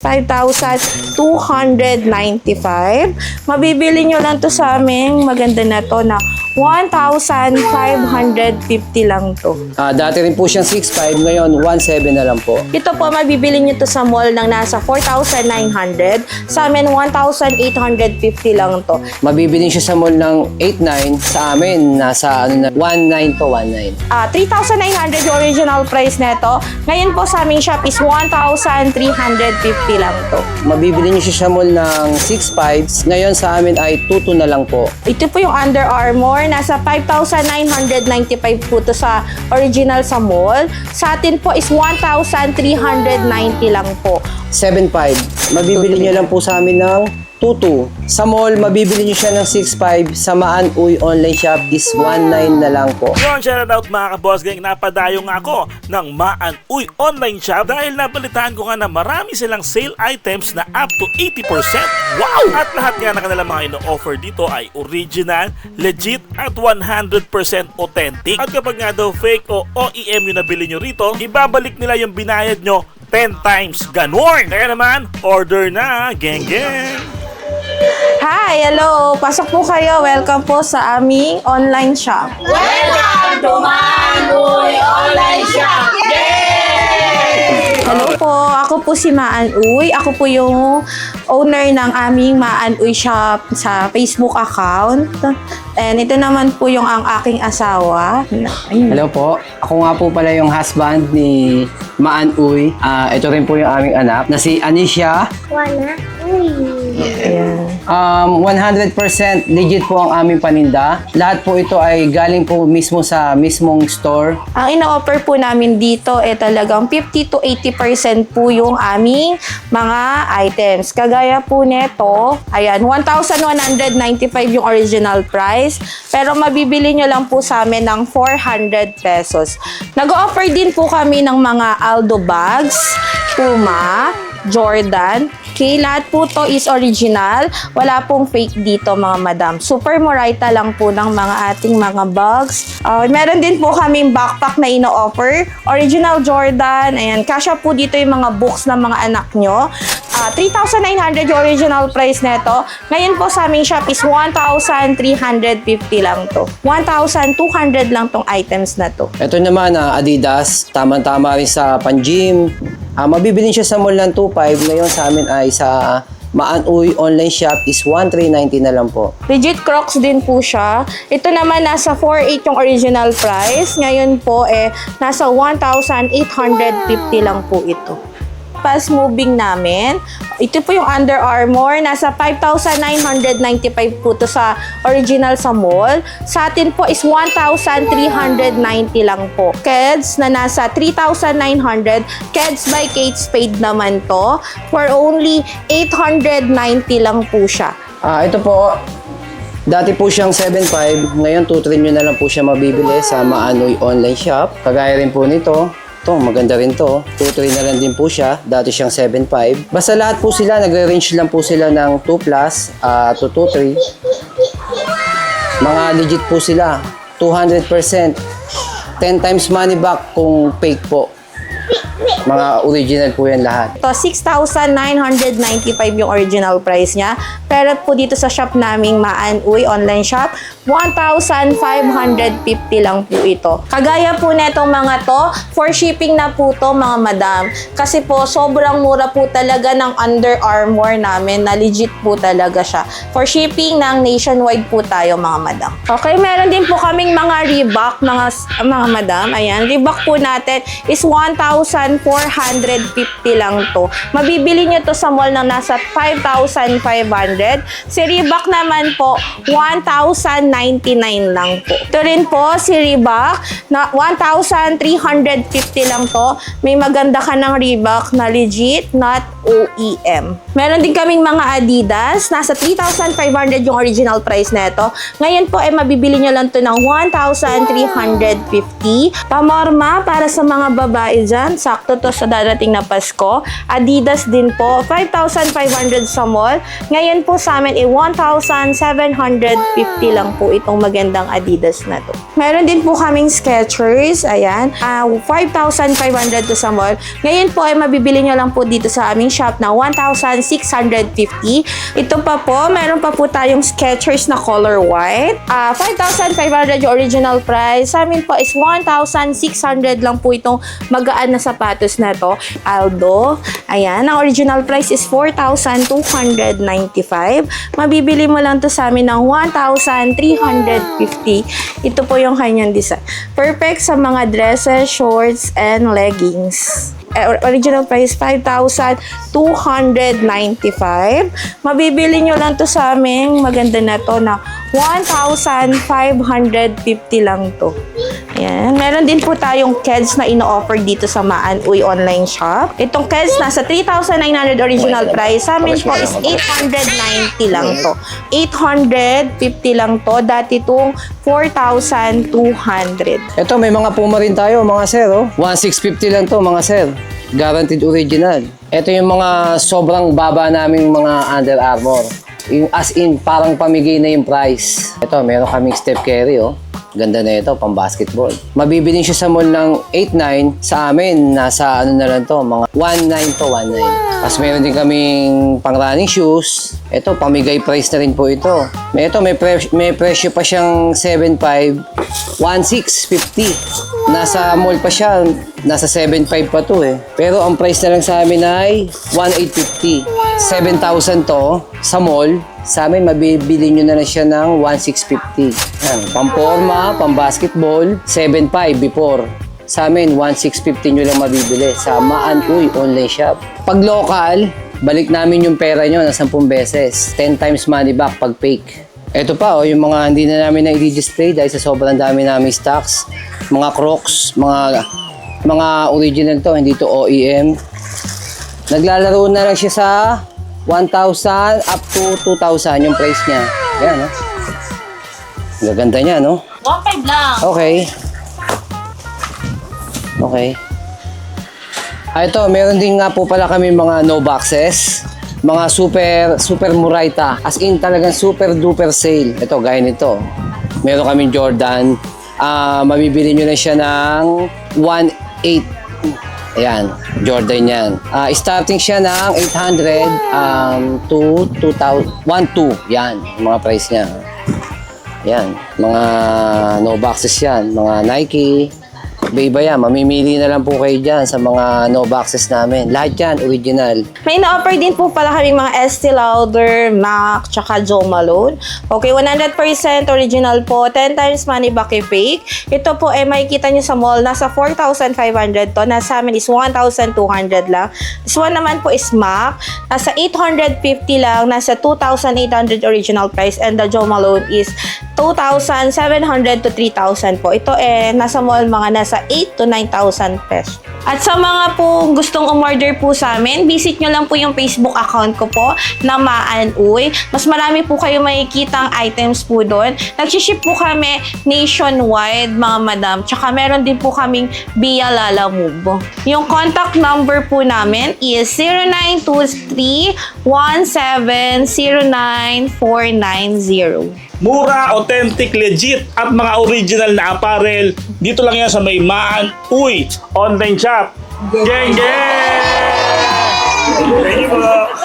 5,295. Mabibili nyo lang to sa amin. Maganda na to na 1,550 lang to. Ah, dati rin po siyang 6.5, ngayon 1.7 na lang po. Ito po, mabibili nyo to sa mall ng nasa 4,900. Sa amin, 1,850 lang to. Mabibili siya sa mall ng 8.9, sa amin nasa ano na 1.9 po, 1.9. Ah, 3,900 yung original price nito. Ngayon po sa aming shop is 1,350 lang to. Mabibili niyo siya sa mall ng 6.5, ngayon sa amin ay 2.2 na lang po. Ito po yung Under Armour. Nasa 5,995 po to sa original sa mall. Sa atin po is 1,390 lang po. 7.5, mabibili niyo lang po sa amin ng 2.2. Sa mall, mabibili niyo siya ng 6.5, sa Maan Uy online shop is 1.9 na lang po. Yun, shout out mga ka-boss gang. Napadayo nga ako ng Maan Uy online shop dahil nabalitaan ko nga na marami silang sale items na up to 80%. Wow! At lahat nga na kanilang mga ino-offer dito ay original, legit at 100% authentic. At kapag nga daw fake o OEM yung nabili nyo rito, ibabalik nila yung binayad nyo 10 times ganon. Kaya naman, order na, geng geng! Hi, hello. Pasok po kayo. Welcome po sa aming online shop. Hello po, ako po si Maan Uy. Ako po yung owner ng aming Maan Uy shop sa Facebook account. And ito naman po yung ang aking asawa. Ayun. Hello po, ako nga po pala yung husband ni Maan Uy. Ah, ito rin po yung aming anak na si Anisha. Wala. Ayan. Um, 100% legit po ang aming paninda. Lahat po ito ay galing po mismo sa mismong store. Ang ina-offer po namin dito ay talagang 50 to 80% po yung aming mga items. Kagaya po neto, ayan, 1,195 yung original price. Pero mabibili nyo lang po sa amin ng 400 pesos. Nag-offer din po kami ng mga Aldo bags, Puma, Jordan. Okay, lahat po to is original. Wala pong fake dito mga madam. Super Morita lang po ng mga ating mga bags. Uh, meron din po kaming backpack na ino-offer. Original Jordan. Ayan, kasya po dito yung mga books ng mga anak nyo. Ah, 3,900 yung original price nito. Ngayon po sa aming shop is 1,350 lang to. 1,200 lang tong items na to. Ito naman, ah, Adidas, tamang-tama rin sa pan-gym. Ah, mabibili siya sa mall ng 2.5. Ngayon sa amin ay sa Maan Uy online shop is 1,390 na lang po. Legit Crocs din po siya. Ito naman nasa 4,800 yung original price. Ngayon po eh nasa 1,850 lang po ito. Fast moving namin. Ito po yung Under Armour. Nasa 5,995 po to sa original sa mall. Sa atin po is 1,390 lang po. Keds na nasa 3,900. Keds by Kate Spade naman to. For only 890 lang po siya. Ah, ito po, dati po siyang 7.5, ngayon 2.3 nyo na lang po siya mabibili sa Maanoy online shop. Kagaya rin po nito, ito, maganda rin to. 2.3 na lang din po siya. Dati siyang 7.5. Basta lahat po sila, nagre-range lang po sila ng 2 plus ah, to 2.3. Mga legit po sila. 200%. 10 times money back kung fake po. Mga original po yan lahat. To 6,995 yung original price niya. Pero po dito sa shop naming Maan Uy online shop, 1,550 lang po ito. Kagaya po netong mga to, for shipping na po to mga madam. Kasi po sobrang mura po talaga ng Under Armour namin na legit po talaga siya. For shipping ng nationwide po tayo mga madam. Okay, meron din po kaming mga Reebok mga mga madam. Ayan, Reebok po natin is 1,450 lang to. Mabibili nyo to sa mall ng nasa 5,500. Si Reebok naman po, 1,099 lang po. Ito rin po, si Reebok, na 1,350 lang to. May maganda ka ng Reebok na legit, not OEM. Meron din kaming mga Adidas, nasa 3,500 yung original price nito. Ngayon po, ay mabibili nyo lang to ng 1,350. Pamorma para sa mga babae dyan, sakto to sa darating na Pasko. Adidas din po, 5,500 sa mall. Ngayon po sa amin, eh, 1,750 lang po itong magandang Adidas na to. Meron din po kaming Skechers, ayan. Ah, 5,500 to sa mall. Ngayon po ay mabibili nyo lang po dito sa aming shop na 1,650. Ito pa po, meron pa po tayong Skechers na color white. Ah, 5,500 yung original price. Sa amin po is 1,600 lang po itong magaan na sapatos na to. Aldo. Ayan, ang original price is 4,295. Mabibili mo lang to sa amin ng 1,350. Ito po yung kanyang design. Perfect sa mga dresses, shorts, and leggings. Eh, original price 5,295. Mabibili nyo lang to sa amin. Maganda na to na 1,550 lang to. Ayan. Meron din po tayong Keds na ino-offer dito sa Maan Uy online shop. Itong Keds nasa 3,900 original price. Sa amin po is 890 lang to. 850 lang to. Dati itong 4,200. Ito, may mga Puma rin tayo, mga sir. Oh. 1,650 lang to, mga sir. Guaranteed original. Ito yung mga sobrang baba naming mga Under Armour. Yung as in, parang pamigay na yung price. Ito, meron kaming step carry, oh. Ganda na ito, pang basketball. Mabibili siya sa mall ng 8.9. Sa amin, nasa ano na lang to, mga 1.9 to 1.9. Tapos meron din kaming pang running shoes. Ito, pamigay price na rin po ito. May ito, may, pre- may presyo pa siyang 7.5, 1.650. Nasa mall pa siya, nasa 7.5 pa to eh. Pero ang price na lang sa amin ay 1.850. 7,000 to sa mall. Sa amin, mabibili nyo na lang siya ng 1,650. Yan. Pamporma, pambasketball, 7,500 before. Sa amin, 1,650 nyo lang mabibili sa Maan Uy online shop. Pag local, balik namin yung pera nyo na 10 beses. 10 times money back pag fake. Ito pa, oh, yung mga hindi na namin na i-display dahil sa sobrang dami namin stocks. Mga crocs, mga mga original to, hindi to OEM. Naglalaro na lang siya sa 1,000 up to 2,000 yung price niya. Ayan, no? Gaganda niya, no? 1.5 lang. Okay. Okay. Ah, ito, meron din nga po pala kami mga no boxes. Mga super, super murayta. As in talagang super duper sale. Ito, gaya nito. Meron kaming Jordan. Ah, mabibili nyo na siya ng 1.8 Ayan, Jordan yan. Ah, starting siya ng 800 um, to 2,000, 1,200. Yan, mga price niya. Yan, mga no boxes yan. Mga Nike, Beba yan. Mamimili na lang po kayo dyan sa mga no boxes namin. Lahat yan, original. May na-offer din po pala kami mga Estee Lauder, MAC, tsaka Joe Malone. Okay, 100% original po. 10 times money back kay fake. Ito po ay makikita nyo sa mall. Nasa 4,500 to. Nasa amin is 1,200 lang. This one naman po is MAC. Nasa 850 lang. Nasa 2,800 original price. And the Joe Malone is 2,700 to 3,000 po. Ito eh, nasa mall mga nasa 8 to 9,000 pesos. At sa mga po gustong umorder po sa amin, visit nyo lang po yung Facebook account ko po na Maan Uy. Mas marami po kayo makikitang items po doon. Nagsiship po kami nationwide, mga madam. Tsaka meron din po kaming via Lala Move. Yung contact number po namin is 0923-1709-490. Mura, authentic, legit at mga original na apparel. Dito lang yan sa may Maan Uy online shop. Geng, geng! Thank you po.